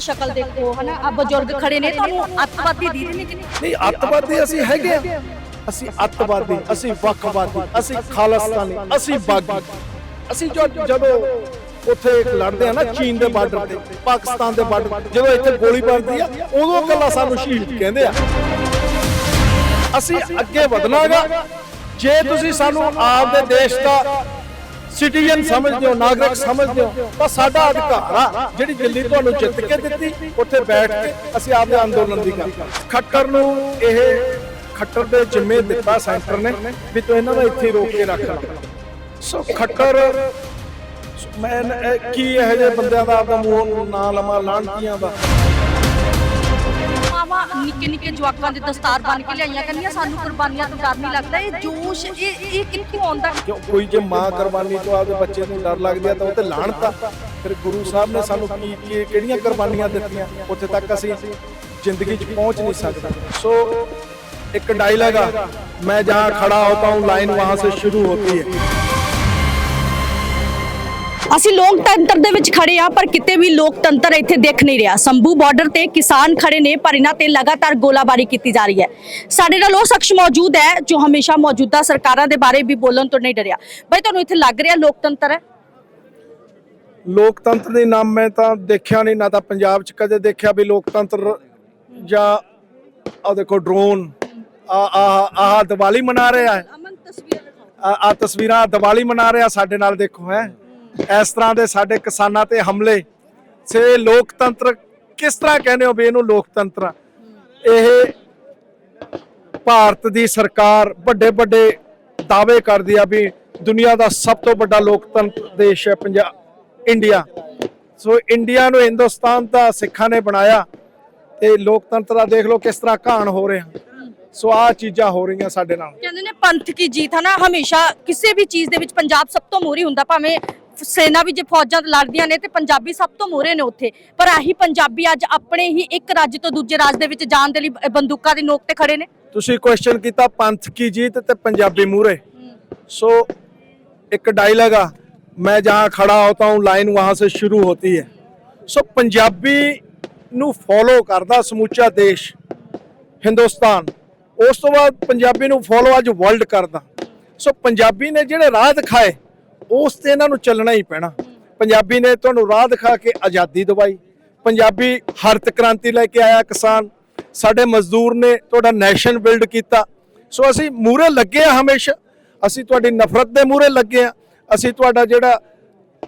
ਸ਼ਕਲ ਦੇਖੋ, ਹਨਾ? ਆ ਬਜ਼ੁਰਗ ਖੜੇ ਨੇ, ਤੁਹਾਨੂੰ ਅੱਤਵਾਦੀ ਦੀ ਨੇ ਕਿ ਨਹੀਂ, ਅੱਤਵਾਦੀ ਅਸੀਂ ਹੈਗੇ ਆ। ਅਸੀਂ ਅੱਤਵਾਦੀ, ਅਸੀਂ ਵੱਖਵਾਦੀ, ਅਸੀਂ ਖਾਲਸਤਾਨੀ, ਅਸੀਂ ਬਾਗੀ। ਅਸੀਂ ਜੋ ਜਦੋਂ ਉੱਥੇ ਲੜਦੇ ਆ ਨਾ, ਚੀਨ ਦੇ ਬਾਰਡਰ ਤੇ, ਪਾਕਿਸਤਾਨ ਦੇ ਬਾਰਡਰ ਜਦੋਂ ਇੱਥੇ ਗੋਲੀ ਵੱਜਦੀ ਆ, ਉਦੋਂ ਕੱਲਾ ਸਾਨੂੰ ਸ਼ਹੀਦ ਕਹਿੰਦੇ ਆ। ਅਸੀਂ ਅੱਗੇ ਵਧਣਾਗਾ ਜੇ ਤੁਸੀਂ ਸਾਨੂੰ ਆਪ ਦੇ ਦੇਸ਼ ਦਾ ਸਿਟੀਜ਼ਨ ਸਮਝਦੇ ਹੋ, ਨਾਗਰਿਕ ਸਮਝਦੇ ਹੋ ਤਾਂ ਸਾਡਾ ਅਧਿਕਾਰ ਆ। ਜਿਹੜੀ ਦਿੱਲੀ ਤੁਹਾਨੂੰ ਜਿੱਤ ਕੇ ਦਿੱਤੀ, ਉੱਥੇ ਬੈਠ ਕੇ ਅਸੀਂ ਆਪਦੇ ਅੰਦੋਲਨ ਦੀ ਗੱਲ ਖੱਟਰ ਨੂੰ ਇਹ ਖੱਟਰ ਦੇ ਜਿੰਮੇ ਦਿੱਤਾ ਸੈਂਟਰ ਨੇ ਵੀ ਤੂੰ ਇਹਨਾਂ ਨੂੰ ਇੱਥੇ ਰੋਕ ਕੇ ਰੱਖ ਸੋ ਖੱਟਰ, ਮੈਂ ਕੀ ਇਹੋ ਜਿਹੇ ਬੰਦਿਆਂ ਦਾ ਆਪਦਾ ਮੂੰਹ ਨਾਂ ਲਵਾਂ ਲਾਂਟੀਆਂ ਦਾ? ਮਾਵਾ ਨਿੱਕੇ ਨਿੱਕੇ ਜਵਾਕਾਂ ਦੇ ਦਸਤਾਰ ਬਣ ਕੇ ਲਿਆਈਆਂ, ਕਹਿੰਦੀਆਂ ਸਾਨੂੰ ਕੁਰਬਾਨੀਆਂ ਤੋਂ ਡਰ ਨਹੀਂ ਲੱਗਦਾ, ਇਹ ਜੋਸ਼, ਇਹ ਇਹ ਕਿੱਥੋਂ ਆਉਂਦਾ? ਕਿਉਂ? ਕੋਈ ਜੇ ਮਾਂ ਕੁਰਬਾਨੀ ਤੋਂ ਆਪਦੇ ਬੱਚੇ ਨੂੰ ਡਰ ਲੱਗਦੀ ਆ ਤਾਂ ਉਹ ਤੇ ਲਾਹਣਤ ਆ ਫਿਰ ਗੁਰੂ ਸਾਹਿਬ ਨੇ ਸਾਨੂੰ ਕੀ ਕੀ, ਕਿਹੜੀਆਂ ਕੁਰਬਾਨੀਆਂ ਦਿੱਤੀਆਂ? ਉੱਥੇ ਤੱਕ ਅਸੀਂ ਜ਼ਿੰਦਗੀ 'ਚ ਪਹੁੰਚ ਨਹੀਂ ਸਕਦੇ। ਸੋ ਇੱਕ ਡਾਇਲੌਗ ਆ, ਮੈਂ ਜਹਾਂ ਖੜਾ ਹੋਤਾ ਹੂੰ ਲਾਈਨ ਵਹਾਂ ਸੇ ਸ਼ੁਰੂ ਹੋਤੀ ਹੈ। ਅਸੀਂ ਲੋਕਤੰਤਰ ਦੇ ਵਿੱਚ ਖੜੇ ਆ ਪਰ ਕਿਤੇ ਵੀ ਲੋਕਤੰਤਰ ਇੱਥੇ ਦਿਖ ਨਹੀਂ ਰਿਹਾ। ਸੰਭੂ ਬਾਰਡਰ ਤੇ ਕਿਸਾਨ ਖੜੇ ਨੇ ਪਰ ਇਹਨਾਂ ਤੇ ਲਗਾਤਾਰ ਗੋਲਾਬਾਰੀ ਕੀਤੀ ਜਾ ਰਹੀ ਹੈ। ਸਾਡੇ ਨਾਲ ਉਹ ਸ਼ਖਸ ਮੌਜੂਦ ਹੈ ਜੋ ਹਮੇਸ਼ਾ ਮੌਜੂਦਾ ਸਰਕਾਰਾਂ ਦੇ ਬਾਰੇ ਵੀ ਬੋਲਣ ਤੋਂ ਨਹੀਂ ਡਰਿਆ। ਬਈ ਤੁਹਾਨੂੰ ਇੱਥੇ ਲੱਗ ਰਿਹਾ ਲੋਕਤੰਤਰ ਹੈ? ਲੋਕਤੰਤਰ ਦੇ ਨਾਮ ਮੈਂ ਤਾਂ ਦੇਖਿਆ ਨਹੀਂ ਨਾ ਤਾਂ ਪੰਜਾਬ 'ਚ ਕਦੇ ਦੇਖਿਆ ਵੀ ਲੋਕਤੰਤਰ ਜਾਂ ਆ ਦੇਖੋ ਡਰੋਨ ਆ ਆ ਆ ਦੀਵਾਲੀ ਮਨਾ ਰਿਹਾ ਹੈ। ਅਮਨ ਤਸਵੀਰ ਦਿਖਾਓ। ਆ ਆ ਤਸਵੀਰਾਂ ਦੀਵਾਲੀ ਮਨਾ ਰਿਹਾ ਸਾਡੇ ਨਾਲ ਦੇਖੋ ਹੈ। ਇਸ ਤਰ੍ਹਾਂ ਦੇ ਸਾਡੇ ਕਿਸਾਨਾਂ ਤੇ ਹਮਲੇ, ਸੇ ਲੋਕਤੰਤਰ ਕਿਸ ਤਰ੍ਹਾਂ ਕਹਿੰਦੇ ਹੋ ਵੀ ਇਹਨੂੰ ਲੋਕਤੰਤਰ ਇਹ ਭਾਰਤ ਦੀ ਸਰਕਾਰ ਵੱਡੇ ਵੱਡੇ ਦਾਅਵੇ ਕਰਦੀ ਆ ਵੀ ਦੁਨੀਆ ਦਾ ਸਭ ਤੋਂ ਵੱਡਾ ਲੋਕਤੰਤਰ ਦੇਸ਼ ਹੈ ਪੰਜਾਬ ਇੰਡੀਆ। ਸੋ ਇੰਡੀਆ ਨੂੰ ਹਿੰਦੁਸਤਾਨ ਦਾ ਸਿੱਖਾਂ ਨੇ ਬਣਾਇਆ ਤੇ ਲੋਕਤੰਤਰ ਦਾ ਦੇਖ ਲਓ ਕਿਸ ਤਰ੍ਹਾਂ ਘਾਣ ਹੋ ਰਿਹਾ। ਸੋ ਆ ਚੀਜ਼ਾਂ ਹੋ ਰਹੀਆਂ ਸਾਡੇ ਨਾਲ। ਕਹਿੰਦੇ ਨੇ ਪੰਥ ਕੀ ਜੀਤ ਹੈ ਨਾ, ਹਮੇਸ਼ਾ ਕਿਸੇ ਵੀ ਚੀਜ਼ ਦੇ ਵਿੱਚ ਪੰਜਾਬ ਸਭ ਤੋਂ ਮੋਹਰੀ ਹੁੰਦਾ, ਭਾਵੇਂ ਸੈਨਾ ਵੀ ਜੇ ਫੌਜਾਂ ਤੇ ਲੜਦੀਆਂ ਨੇ ਤੇ ਪੰਜਾਬੀ ਸਭ ਤੋਂ ਮੋਹਰੇ ਨੇ ਉੱਥੇ। ਪਰ ਆਹੀ ਪੰਜਾਬੀ ਅੱਜ ਆਪਣੇ ਹੀ ਇੱਕ ਰਾਜ ਤੋਂ ਦੂਜੇ ਰਾਜ ਦੇ ਵਿੱਚ ਜਾਣ ਦੇ ਲਈ ਬੰਦੂਕਾਂ ਦੀ ਨੋਕ ਤੇ ਖੜੇ ਨੇ। ਤੁਸੀਂ ਕੁਐਸਚਨ ਕੀਤਾ ਪੰਥ ਕੀ ਜੀਤ ਤੇ ਪੰਜਾਬੀ ਮੂਰੇ ਸੋ ਇੱਕ ਡਾਇਲੌਗ ਆ, ਮੈਂ ਜਹਾਂ ਖੜਾ ਹੋਤਾ ਹੂੰ ਲਾਈਨ ਵਹਾਂ ਸੇ ਸ਼ੁਰੂ ਹੋਤੀ ਹੈ। ਸੋ ਪੰਜਾਬੀ ਨੂੰ ਫੋਲੋ ਕਰਦਾ ਸਮੁੱਚਾ ਦੇਸ਼, ਹਿੰਦੁਸਤਾਨ। ਉਸ ਤੋਂ ਬਾਅਦ ਪੰਜਾਬੀ ਨੂੰ ਫੋਲੋ ਅੱਜ ਵਰਲਡ ਕਰਦਾ। ਸੋ ਪੰਜਾਬੀ ਨੇ ਜਿਹੜੇ ਰਾਹ ਦਿਖਾਏ ਉਸ ਤੇ ਇਹਨਾਂ ਨੂੰ ਚੱਲਣਾ ਹੀ ਪੈਣਾ। ਪੰਜਾਬੀ ਨੇ ਤੁਹਾਨੂੰ ਰਾਹ ਦਿਖਾ ਕੇ ਆਜ਼ਾਦੀ ਦਿਵਾਈ। ਪੰਜਾਬੀ ਹਰਤ ਕ੍ਰਾਂਤੀ ਲੈ ਕੇ ਆਇਆ ਕਿਸਾਨ। ਸਾਡੇ ਮਜ਼ਦੂਰ ਨੇ ਤੁਹਾਡਾ ਨੈਸ਼ਨ ਬਿਲਡ ਕੀਤਾ। ਸੋ ਅਸੀਂ ਮੂਰੇ ਲੱਗੇ ਆ ਹਮੇਸ਼ਾ। ਅਸੀਂ ਤੁਹਾਡੀ ਨਫ਼ਰਤ ਦੇ ਮੂਰੇ ਲੱਗੇ ਆ ਅਸੀਂ ਤੁਹਾਡਾ ਜਿਹੜਾ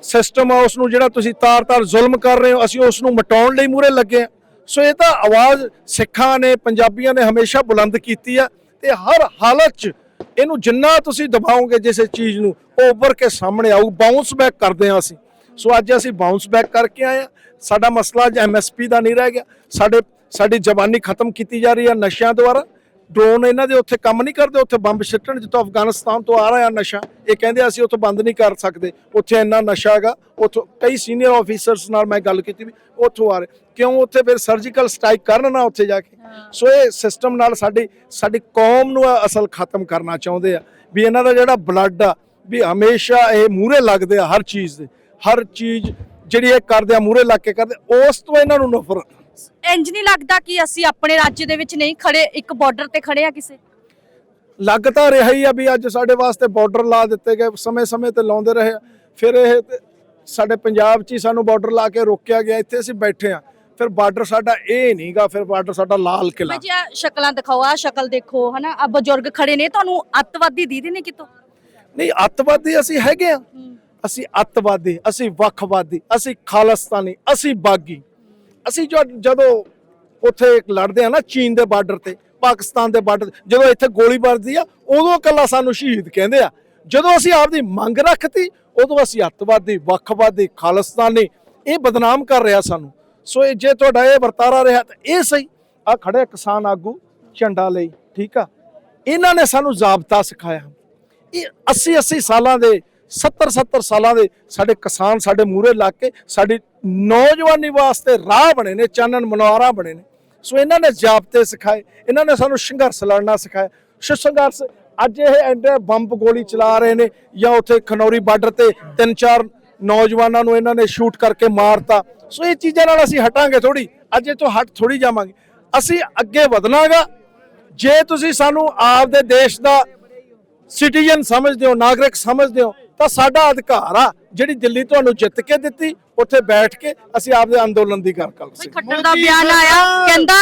ਸਿਸਟਮ ਆ ਉਸ ਨੂੰ ਜਿਹੜਾ ਤੁਸੀਂ ਤਾਰ-ਤਾਰ ਜ਼ੁਲਮ ਕਰ ਰਹੇ ਹੋ, ਅਸੀਂ ਉਸ ਨੂੰ ਮਟਾਉਣ ਲਈ ਮੂਰੇ ਲੱਗੇ ਆ ਸੋ ਇਹ ਤਾਂ ਆਵਾਜ਼ ਸਿੱਖਾਂ ਨੇ, ਪੰਜਾਬੀਆਂ ਨੇ ਹਮੇਸ਼ਾ ਬੁਲੰਦ ਕੀਤੀ ਆ। ਤੇ ਹਰ ਹਾਲਤ 'ਚ ਇਹਨੂੰ ਜਿੰਨਾ ਤੁਸੀਂ ਦਬਾਓਗੇ ਜਿਸ ਚੀਜ਼ ਨੂੰ, ਉਹ ਉੱਭਰ ਕੇ ਸਾਹਮਣੇ ਆਊ ਬਾਉਂਸ ਬੈਕ ਕਰਦੇ ਆ ਅਸੀਂ। ਸੋ ਅੱਜ ਅਸੀਂ ਬਾਉਂਸ ਬੈਕ ਕਰਕੇ ਆਏ ਆ ਸਾਡਾ ਮਸਲਾ ਅੱਜ ਐਮਐਸਪੀ ਦਾ ਨਹੀਂ ਰਹਿ ਗਿਆ। ਸਾਡੇ, ਸਾਡੀ ਜਵਾਨੀ ਖਤਮ ਕੀਤੀ ਜਾ ਰਹੀ ਹੈ ਨਸ਼ਿਆਂ ਦੁਆਰਾ। ਡਰੋਨ ਇਹਨਾਂ ਦੇ ਉੱਥੇ ਕੰਮ ਨਹੀਂ ਕਰਦੇ ਉੱਥੇ ਬੰਬ ਸਿੱਟਣ ਜਿੱਥੋਂ ਅਫਗਾਨਿਸਤਾਨ ਤੋਂ ਆ ਰਿਹਾ ਨਸ਼ਾ। ਇਹ ਕਹਿੰਦੇ ਅਸੀਂ ਉੱਥੋਂ ਬੰਦ ਨਹੀਂ ਕਰ ਸਕਦੇ ਉੱਥੇ ਇੰਨਾ ਨਸ਼ਾ ਹੈਗਾ ਉੱਥੋਂ ਕਈ ਸੀਨੀਅਰ ਆਫੀਸਰਸ ਨਾਲ ਮੈਂ ਗੱਲ ਕੀਤੀ ਵੀ ਉੱਥੋਂ ਆ ਰਹੇ। ਕਿਉਂ ਉੱਥੇ ਫਿਰ ਸਰਜੀਕਲ ਸਟ੍ਰਾਈਕ ਕਰਨ ਨਾ ਉੱਥੇ ਜਾ ਕੇ? ਸੋ ਇਹ ਸਿਸਟਮ ਨਾਲ ਸਾਡੀ ਸਾਡੀ ਕੌਮ ਨੂੰ ਅਸਲ ਖਤਮ ਕਰਨਾ ਚਾਹੁੰਦੇ ਆ। ਵੀ ਇਹਨਾਂ ਦਾ ਜਿਹੜਾ ਬਲੱਡ ਆ ਵੀ ਹਮੇਸ਼ਾ ਇਹ ਮੂਹਰੇ ਲੱਗਦੇ ਆ ਹਰ ਚੀਜ਼ ਦੇ। ਹਰ ਚੀਜ਼ ਜਿਹੜੀ ਇਹ ਕਰਦੇ ਆ ਮੂਹਰੇ ਲੱਗ ਕੇ ਕਰਦੇ ਉਸ ਤੋਂ ਇਹਨਾਂ ਨੂੰ ਨਫ਼ਰਤ। ਇੰਜ ਨਹੀਂ ਲੱਗਦਾ ਕਿ ਅਸੀਂ ਆਪਣੇ ਰਾਜ ਦੇ ਵਿੱਚ ਨਹੀਂ ਖੜੇ ਇੱਕ ਬਾਰਡਰ ਤੇ ਖੜੇ ਆ ਕਿਸੇ? ਲੱਗ ਤਾਂ ਰਿਹਾ ਹੀ ਆ ਵੀ ਅੱਜ ਸਾਡੇ ਵਾਸਤੇ ਬਾਰਡਰ ਲਾ ਦਿੱਤੇ ਗਏ ਸਮੇਂ-ਸਮੇਂ ਤੇ ਲਾਉਂਦੇ ਰਹੇ ਆ। ਫਿਰ ਇਹ ਸਾਡੇ ਪੰਜਾਬ 'ਚ ਹੀ ਸਾਨੂੰ ਬਾਰਡਰ ਲਾ ਕੇ ਰੋਕਿਆ ਗਿਆ ਇੱਥੇ ਅਸੀਂ ਬੈਠੇ ਆ। ਫਿਰ ਬਾਰਡਰ ਸਾਡਾ ਇਹ ਨਹੀਂਗਾ ਫਿਰ ਬਾਰਡਰ ਸਾਡਾ ਲਾਲ ਕਿਲਾ ਜੀ ਆਹ ਸ਼ਕਲਾਂ ਦਿਖਾਓ ਆ ਸ਼ਕਲ ਦੇਖੋ ਹਨਾ? ਆ ਬਜ਼ੁਰਗ ਖੜੇ ਨੇ ਤੁਹਾਨੂੰ ਅੱਤਵਾਦੀ ਦੀਦੀ ਨੇ ਕਿਤੋਂ? ਨਹੀਂ ਅੱਤਵਾਦੀ ਅਸੀਂ ਹੈਗੇ ਆ। ਅਸੀਂ ਅੱਤਵਾਦੀ ਅਸੀਂ ਵੱਖਵਾਦੀ ਅਸੀਂ ਖਾਲਸਤਾਨੀ ਅਸੀਂ ਬਾਗੀ। ਅਸੀਂ ਜੋ ਜਦੋਂ ਉੱਥੇ ਲੜਦੇ ਆ ਨਾ ਚੀਨ ਦੇ ਬਾਰਡਰ ਤੇ, ਪਾਕਿਸਤਾਨ ਦੇ ਬਾਰਡਰ ਜਦੋਂ ਇੱਥੇ ਗੋਲੀ ਵੱਜਦੀ ਆ, ਉਦੋਂ ਇਕੱਲਾ ਸਾਨੂੰ ਸ਼ਹੀਦ ਕਹਿੰਦੇ ਆ। ਜਦੋਂ ਅਸੀਂ ਆਪਦੀ ਮੰਗ ਰੱਖਤੀ, ਉਦੋਂ ਅਸੀਂ ਅੱਤਵਾਦੀ, ਵੱਖਵਾਦੀ, ਖਾਲਸਤਾਨੀ, ਇਹ ਬਦਨਾਮ ਕਰ ਰਿਹਾ ਸਾਨੂੰ। ਸੋ ਇਹ ਜੇ ਤੁਹਾਡਾ ਇਹ ਵਰਤਾਰਾ ਰਿਹਾ ਤਾਂ ਇਹ ਸਹੀ। ਆ ਖੜੇ ਕਿਸਾਨ ਆਗੂ ਝੰਡਾ ਲਈ, ਠੀਕ ਆ? ਇਹਨਾਂ ਨੇ ਸਾਨੂੰ ਜ਼ਾਬਤਾ ਸਿਖਾਇਆ। ਇਹ 80 80 ਸਾਲਾਂ ਦੇ 70 70 ਸਾਲਾਂ ਦੇ ਸਾਡੇ ਕਿਸਾਨ ਸਾਡੇ ਮੂਹਰੇ ਲੱਗ ਕੇ ਸਾਡੀ ਨੌਜਵਾਨੀ ਵਾਸਤੇ ਰਾਹ ਬਣੇ ਨੇ, ਚਾਨਣ ਮਨੋਰਾ ਬਣੇ ਨੇ। ਸੋ ਇਹਨਾਂ ਨੇ ਜਾਬਤੇ ਸਿਖਾਏ, ਇਹਨਾਂ ਨੇ ਸਾਨੂੰ ਸੰਘਰਸ਼ ਲੜਨਾ ਸਿਖਾਇਆ। ਸੋ ਸੰਘਰਸ਼ ਅੱਜ ਇਹ ਐਂਡੇ ਬੰਬ ਗੋਲੀ ਚਲਾ ਰਹੇ ਨੇ ਜਾਂ ਉੱਥੇ ਖਨੌਰੀ ਬਾਰਡਰ ਤੇ ਤਿੰਨ ਚਾਰ ਨੌਜਵਾਨਾਂ ਨੂੰ ਇਹਨਾਂ ਨੇ ਸ਼ੂਟ ਕਰਕੇ ਮਾਰਤਾ। ਸੋ ਇਹ ਚੀਜ਼ਾਂ ਨਾਲ ਅਸੀਂ ਹਟਾਂਗੇ ਥੋੜੀ ਅੱਜ ਇਹ ਤੋਂ ਹਟ ਥੋੜੀ ਜਾਵਾਂਗੇ। ਅਸੀਂ ਅੱਗੇ ਵਧਣਾਗਾ। ਜੇ ਤੁਸੀਂ ਸਾਨੂੰ ਆਪਦੇ ਦੇਸ਼ ਦਾ ਸਿਟੀਜ਼ਨ ਸਮਝਦੇ ਹੋ, ਨਾਗਰਿਕ ਸਮਝਦੇ ਹੋ ਤਾਂ ਸਾਡਾ ਅਧਿਕਾਰ ਆ ਜਿਹੜੀ ਦਿੱਲੀ ਤੁਹਾਨੂੰ ਜਿੱਤ ਕੇ ਦਿੱਤੀ ਉੱਥੇ ਬੈਠ ਕੇ ਅਸੀਂ ਆਪਦੇ ਅੰਦੋਲਨ ਦੀ ਗੱਲ ਕਰ ਸਕਦੇ ਖੱਟਰ ਦਾ ਬਿਆਨ ਆਇਆ ਕਹਿੰਦਾ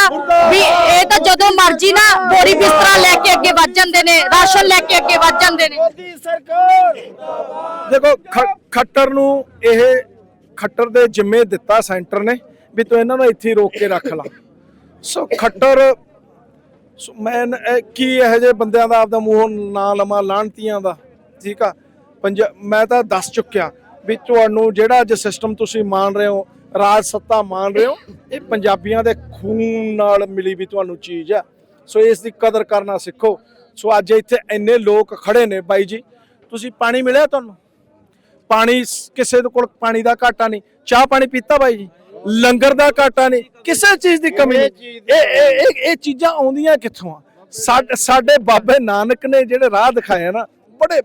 ਵੀ ਇਹ ਤਾਂ ਜਦੋਂ ਮਰਜ਼ੀ ਨਾ ਬੋਰੀ ਬਿਸਤਰਾ ਲੈ ਕੇ ਅੱਗੇ ਵੱਧ ਜਾਂਦੇ ਨੇ ਰਾਸ਼ਨ ਲੈ ਕੇ ਅੱਗੇ ਵੱਧ ਜਾਂਦੇ ਨੇ। ਦੇਖੋ ਖ- ਖੱਟਰ ਨੂੰ ਇਹ ਖੱਟਰ ਦੇ ਜਿੰਮੇ ਦਿੱਤਾ ਸੈਂਟਰ ਨੇ ਵੀ ਤੂੰ ਇਹਨਾਂ ਨੂੰ ਇੱਥੇ ਰੋਕ ਕੇ ਰੱਖ ਲਾ। ਸੋ ਖੱਟਰ ਸੋ ਮੈਂ ਕੀ ਇਹੋ ਜਿਹੇ ਬੰਦਿਆਂ ਦਾ ਆਪਦਾ ਮੂੰਹੋਂ ਨਾਂ ਲਵਾਂ ਲਾਹਣਤੀਆਂ ਦਾ ਠੀਕ ਆ? ਪੰਜ ਮੈਂ ਤਾਂ ਦੱਸ ਚੁੱਕਿਆ ਵੀ ਤੁਹਾਨੂੰ ਜਿਹੜਾ ਅੱਜ ਸਿਸਟਮ ਤੁਸੀਂ ਮੰਨ ਰਹੇ ਹੋ ਰਾਜ ਸੱਤਾ ਮੰਨ ਰਹੇ ਹੋ ਇਹ ਪੰਜਾਬੀਆਂ ਦੇ ਖੂਨ ਨਾਲ ਮਿਲੀ ਵੀ ਤੁਹਾਨੂੰ ਚੀਜ਼ ਆ ਸੋ ਇਸ ਦੀ ਕਦਰ ਕਰਨਾ ਸਿੱਖੋ। ਸੋ ਅੱਜ ਇੱਥੇ ਇੰਨੇ ਲੋਕ ਖੜੇ ਨੇ ਬਾਈ ਜੀ ਤੁਸੀਂ ਪਾਣੀ ਮਿਲਿਆ ਤੁਹਾਨੂੰ? ਪਾਣੀ ਕਿਸੇ ਦੇ ਕੋਲ ਪਾਣੀ ਦਾ ਘਾਟਾ ਨਹੀਂ। ਚਾਹ ਪਾਣੀ ਪੀਤਾ ਬਾਈ ਜੀ? ਲੰਗਰ ਦਾ ਘਾਟਾ ਨਹੀਂ। ਕਿਸੇ ਚੀਜ਼ ਦੀ ਕਮੀ ਨਹੀਂ। ਇਹ ਇਹ ਇਹ- ਚੀਜ਼ਾਂ ਆਉਂਦੀਆਂ ਕਿੱਥੋਂ ਆ? ਸਾਡੇ ਸਾਡੇ ਬਾਬੇ ਨਾਨਕ ਨੇ ਜਿਹੜੇ ਰਾਹ ਦਿਖਾਏ ਨਾ ਬੜੇ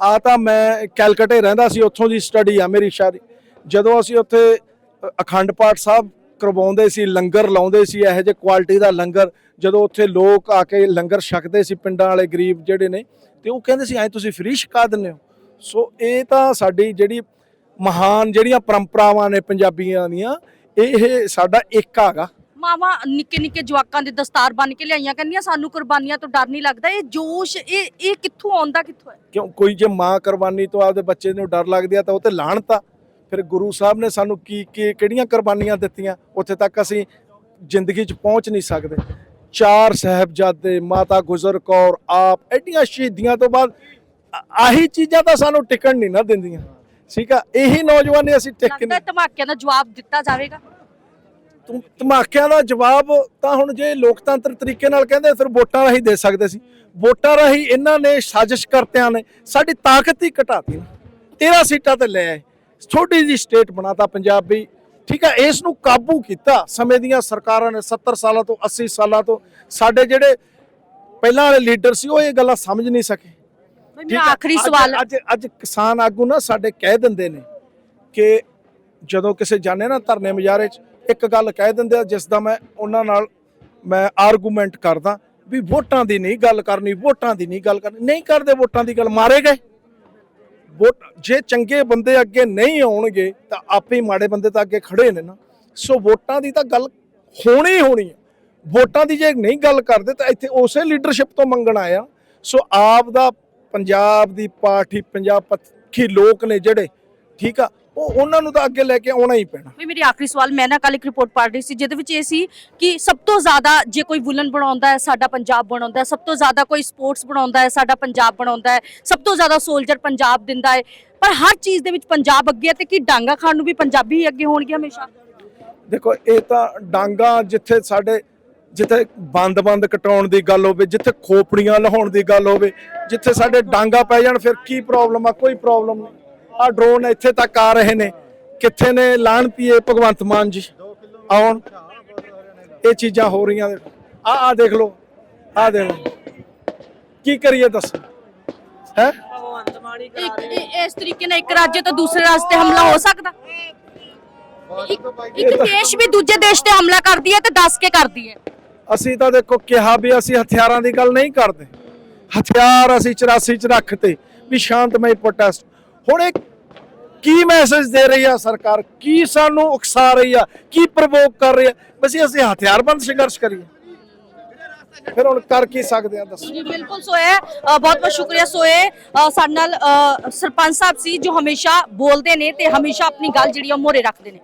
ਆ ਤਾਂ ਮੈਂ ਕੈਲਕਟੇ ਰਹਿੰਦਾ ਸੀ, ਉੱਥੋਂ ਦੀ ਸਟੱਡੀ ਆ ਮੇਰੀ ਸ਼ਾਦੀ ਜਦੋਂ ਅਸੀਂ ਉੱਥੇ ਅਖੰਡ ਪਾਠ ਸਾਹਿਬ ਕਰਵਾਉਂਦੇ ਸੀ, ਲੰਗਰ ਲਾਉਂਦੇ ਸੀ, ਇਹੋ ਜਿਹੇ ਕੁਆਲਿਟੀ ਦਾ ਲੰਗਰ, ਜਦੋਂ ਉੱਥੇ ਲੋਕ ਆ ਕੇ ਲੰਗਰ ਛਕਦੇ ਸੀ ਪਿੰਡਾਂ ਵਾਲੇ ਗਰੀਬ ਜਿਹੜੇ ਨੇ, ਤੇ ਉਹ ਕਹਿੰਦੇ ਸੀ, ਐ ਤੁਸੀਂ ਫ੍ਰੀ ਛਕਾ ਦਿੰਦੇ ਹੋ? ਸੋ ਇਹ ਤਾਂ ਸਾਡੀ ਜਿਹੜੀ ਮਹਾਨ ਜਿਹੜੀਆਂ ਪਰੰਪਰਾਵਾਂ ਨੇ ਪੰਜਾਬੀਆਂ ਦੀਆਂ, ਇਹ ਸਾਡਾ ਇੱਕ ਹੈਗਾ। ਮਾਵਾ ਨਿੱਕੇ ਨਿੱਕੇ ਜਵਾਕਾਂ ਦੇ ਦਸਤਾਰ ਬਣ ਕੇ ਲਿਆਈਆਂ ਕਹਿੰਦੀਆਂ ਸਾਨੂੰ ਕੁਰਬਾਨੀਆਂ ਤੋਂ ਡਰ ਨਹੀਂ ਲੱਗਦਾ ਇਹ ਜੋਸ਼ ਇਹ ਇਹ ਕਿੱਥੋਂ ਆਉਂਦਾ ਕਿੱਥੋਂ ਹੈ? ਕਿਉਂ? ਕੋਈ ਜੇ ਮਾਂ ਕੁਰਬਾਨੀ ਤੋਂ ਆਪਦੇ ਬੱਚੇ ਨੂੰ ਡਰ ਲੱਗਦੀ ਆ ਤਾਂ ਉਹ ਤੇ ਲਾਹਣਤਾ ਫਿਰ ਗੁਰੂ ਸਾਹਿਬ ਨੇ ਸਾਨੂੰ ਕੀ ਕੀ ਕਿਹੜੀਆਂ ਕੁਰਬਾਨੀਆਂ ਦਿੱਤੀਆਂ? ਉੱਥੇ ਤੱਕ ਅਸੀਂ ਜ਼ਿੰਦਗੀ 'ਚ ਪਹੁੰਚ ਨਹੀਂ ਸਕਦੇ। ਚਾਰ ਸਾਹਿਬਜ਼ਾਦੇ ਮਾਤਾ ਗੁਜਰ ਕੌਰ ਆਪ ਐਡੀਆਂ ਸ਼ਹੀਦੀਆਂ ਤੋਂ ਬਾਅਦ ਆਹੀ ਚੀਜ਼ਾਂ ਤਾਂ ਸਾਨੂੰ ਟਿਕਣ ਨਹੀਂ ਨਾ ਦਿੰਦੀਆਂ। ਠੀਕ ਆ? ਇਹੀ ਨੌਜਵਾਨੇ ਅਸੀਂ ਟਿਕ ਲੱਗਦਾ ਧਮਾਕਿਆਂ ਦਾ ਜਵਾਬ ਦਿੱਤਾ ਜਾਵੇਗਾ। ਧਮਾਕਿਆਂ ਦਾ ਜਵਾਬ ਤਾਂ ਹੁਣ ਜੇ ਲੋਕਤੰਤਰ ਤਰੀਕੇ ਨਾਲ ਕਹਿੰਦੇ ਫਿਰ ਵੋਟਾਂ ਰਾਹੀਂ ਦੇ ਸਕਦੇ ਸੀ। ਵੋਟਾਂ ਰਾਹੀਂ ਇਹਨਾਂ ਨੇ ਸਾਜ਼ਿਸ਼ ਕਰਤਿਆਂ ਨੇ ਸਾਡੀ ਤਾਕਤ ਹੀ ਘਟਾਤੀ 13 ਸੀਟਾਂ ਤੇ ਲੈ ਆਏ। ਛੋਟੀ ਜੀ ਸਟੇਟ ਬਣਾਤਾ ਪੰਜਾਬ ਵੀ। ਠੀਕ ਹੈ ਇਸ ਨੂੰ ਕਾਬੂ ਕੀਤਾ ਸਮੇਂ ਦੀਆਂ ਸਰਕਾਰਾਂ ਨੇ 70 ਸਾਲਾਂ ਤੋਂ 80 ਸਾਲਾਂ ਤੋਂ। ਸਾਡੇ ਜਿਹੜੇ ਪਹਿਲਾਂ ਵਾਲੇ ਲੀਡਰ ਸੀ ਉਹ ਇਹ ਗੱਲਾਂ ਸਮਝ ਨਹੀਂ ਸਕੇ। ਮੇਰਾ ਆਖਰੀ ਸਵਾਲ। ਅੱਜ ਅੱਜ ਕਿਸਾਨ ਆਗੂ ਨਾ ਸਾਡੇ ਕਹਿ ਦਿੰਦੇ ਨੇ ਕਿ ਜਦੋਂ ਕਿਸੇ ਜਾਣੇ ਨਾ ਧਰਨੇ ਮੁਜ਼ਾਹਰੇ 'ਚ ਇੱਕ ਗੱਲ ਕਹਿ ਦਿੰਦੇ ਆ, ਜਿਸ ਦਾ ਮੈਂ ਉਹਨਾਂ ਨਾਲ ਮੈਂ ਆਰਗੂਮੈਂਟ ਕਰਦਾ ਵੀ ਵੋਟਾਂ ਦੀ ਨਹੀਂ ਗੱਲ ਕਰਨੀ, ਵੋਟਾਂ ਦੀ ਨਹੀਂ ਗੱਲ ਕਰਨੀ। ਨਹੀਂ ਕਰਦੇ ਵੋਟਾਂ ਦੀ ਗੱਲ, ਮਾਰੇ ਗਏ। ਵੋਟ, ਜੇ ਚੰਗੇ ਬੰਦੇ ਅੱਗੇ ਨਹੀਂ ਆਉਣਗੇ, ਤਾਂ ਆਪੇ ਹੀ ਮਾੜੇ ਬੰਦੇ ਤਾਂ ਅੱਗੇ ਖੜੇ ਨੇ ਨਾ। ਸੋ ਵੋਟਾਂ ਦੀ ਤਾਂ ਗੱਲ ਹੋਣੀ ਹੋਣੀ ਹੈ। ਵੋਟਾਂ ਦੀ ਜੇ ਨਹੀਂ ਗੱਲ ਕਰਦੇ, ਤਾਂ ਇੱਥੇ ਉਸੇ ਲੀਡਰਸ਼ਿਪ ਤੋਂ ਮੰਗਣ ਆਇਆ ਸੋ ਆਪ ਦਾ ਪੰਜਾਬ ਦੀ ਪਾਰਟੀ, ਪੰਜਾਬ ਪੱਖੀ ਲੋਕ ਨੇ ਜਿਹੜੇ, ਠੀਕ ਆ ਉਹ ਉਹਨਾਂ ਨੂੰ ਤਾਂ ਅੱਗੇ ਲੈ ਕੇ ਆਉਣਾ ਹੀ ਪੈਣਾ। ਵੀ ਮੇਰੀ ਆਖਰੀ ਸਵਾਲ ਮੈਂ ਨਾ ਕੱਲ ਇੱਕ ਰਿਪੋਰਟ ਪੜ੍ਹ ਰਹੀ ਸੀ ਜਿਹਦੇ ਵਿੱਚ ਇਹ ਸੀ ਕਿ ਸਭ ਤੋਂ ਜ਼ਿਆਦਾ ਜੇ ਕੋਈ ਵੁਲਨ ਬਣਾਉਂਦਾ ਹੈ ਸਾਡਾ ਪੰਜਾਬ ਬਣਾਉਂਦਾ ਹੈ ਸਭ ਤੋਂ ਜ਼ਿਆਦਾ ਕੋਈ ਸਪੋਰਟਸ ਬਣਾਉਂਦਾ ਹੈ ਸਾਡਾ ਪੰਜਾਬ ਬਣਾਉਂਦਾ ਹੈ ਸਭ ਤੋਂ ਜ਼ਿਆਦਾ ਸੋਲਜਰ ਪੰਜਾਬ ਦਿੰਦਾ ਹੈ। ਪਰ ਹਰ ਚੀਜ਼ ਦੇ ਵਿੱਚ ਪੰਜਾਬ ਅੱਗੇ ਹੈ ਤੇ ਕੀ ਡਾਂਗਾ ਖਾਣ ਨੂੰ ਵੀ ਪੰਜਾਬੀ ਹੀ ਅੱਗੇ ਹੋਣਗੇ ਹਮੇਸ਼ਾ? ਦੇਖੋ ਇਹ ਤਾਂ ਡਾਂਗਾ ਜਿੱਥੇ ਸਾਡੇ ਜਿੱਥੇ ਬੰਦ-ਬੰਦ ਕਟਾਉਣ ਦੀ ਗੱਲ ਹੋਵੇ ਜਿੱਥੇ ਖੋਪੜੀਆਂ ਲਹਾਉਣ ਦੀ ਗੱਲ ਹੋਵੇ ਜਿੱਥੇ ਸਾਡੇ ਡਾਂਗਾ ਪੈ ਜਾਣ ਫਿਰ ਕੀ ਪ੍ਰੋਬਲਮ ਆ? ਕੋਈ ਪ੍ਰੋਬਲਮ ਨਹੀਂ। ਆ ਡਰੋਨ ਇੱਥੇ ਤੱਕ ਆ ਰਹੇ ਨੇ। ਕਿੱਥੇ ਨੇ? ਲਾਣ ਪੀਏ ਭਗਵੰਤ ਮਾਨ ਜੀ। ਆਉਣ। ਇਹ ਚੀਜ਼ਾਂ ਹੋ ਰਹੀਆਂ ਆ ਆ ਦੇਖ ਲਓ। ਆ ਦੇਖ ਲਓ। ਕੀ ਕਰੀਏ ਦੱਸੋ? ਹੈ? ਇੱਕ ਇਸ ਤਰੀਕੇ ਨਾਲ ਇੱਕ ਰਾਜ ਤੋਂ ਦੂਸਰੇ ਰਾਜ ਤੇ ਹਮਲਾ ਹੋ ਸਕਦਾ? ਇੱਕ ਦੇਸ਼ ਵੀ ਦੂਜੇ ਦੇਸ਼ ਤੇ ਹਮਲਾ ਕਰਦੀ ਹੈ ਤੇ ਦੱਸ ਕੇ ਕਰਦੀ ਹੈ। ਅਸੀਂ ਤਾਂ ਦੇਖੋ ਕਿਹਾ ਵੀ ਅਸੀਂ ਹਥਿਆਰਾਂ ਦੀ ਗੱਲ ਨਹੀਂ ਕਰਦੇ। ਹਥਿਆਰ ਅਸੀਂ 84 ਚ ਰੱਖਤੇ। ਵੀ ਸ਼ਾਂਤਮਈ ਪ੍ਰੋਟੈਸਟ ਹੁਣ ਇਹ ਕੀ ਮੈਸੇਜ ਦੇ ਰਹੀ ਆ ਸਰਕਾਰ? ਕੀ ਸਾਨੂੰ ਉਕਸਾ ਰਹੀ ਆ? ਕੀ ਪ੍ਰਵੋਕ ਕਰ ਰਹੀ ਆ? ਬਸ ਅਸੀਂ ਹਥਿਆਰਬੰਦ ਸੰਘਰਸ਼ ਕਰੀਏ। ਫਿਰ ਹੁਣ ਕਰ ਕੀ ਸਕਦੇ ਆ, ਦੱਸੋ। ਜੀ, ਬਿਲਕੁਲ ਸੋਏ। ਬਹੁਤ ਬਹੁਤ ਸ਼ੁਕਰੀਆ ਸੋਏ। ਸਾਡੇ ਨਾਲ ਸਰਪੰਚ ਸਾਹਿਬ ਸੀ ਜੋ ਹਮੇਸ਼ਾ ਬੋਲਦੇ ਨੇ ਤੇ ਹਮੇਸ਼ਾ ਆਪਣੀ ਗੱਲ ਜਿਹੜੀ ਆ ਮੋਰੇ ਰੱਖਦੇ ਨੇ।